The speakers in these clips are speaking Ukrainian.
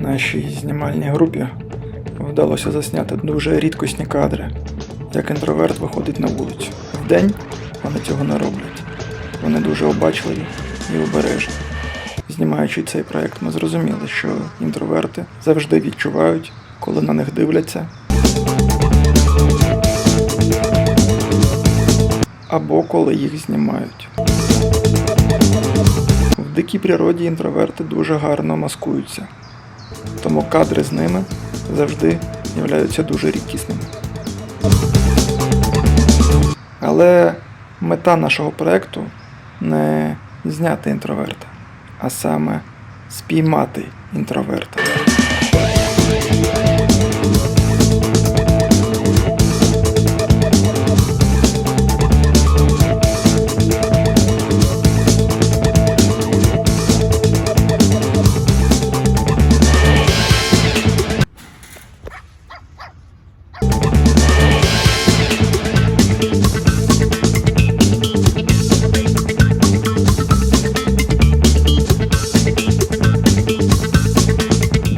Нашій знімальній групі вдалося засняти дуже рідкісні кадри, як інтроверт виходить на вулицю. Вдень вони цього не роблять. Вони дуже обачливі і обережні. Знімаючи цей проект, ми зрозуміли, що інтроверти завжди відчувають, коли на них дивляться. Або коли їх знімають. Дикій природі інтроверти дуже гарно маскуються, тому кадри з ними завжди являються дуже рідкісними. Але мета нашого проекту не зняти інтроверта, а саме спіймати інтроверта.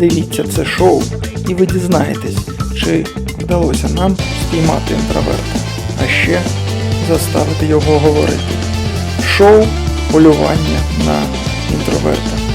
Дивіться це шоу, і ви дізнаєтесь, чи вдалося нам спіймати інтроверта, а ще заставити його говорити. Шоу полювання на інтроверта.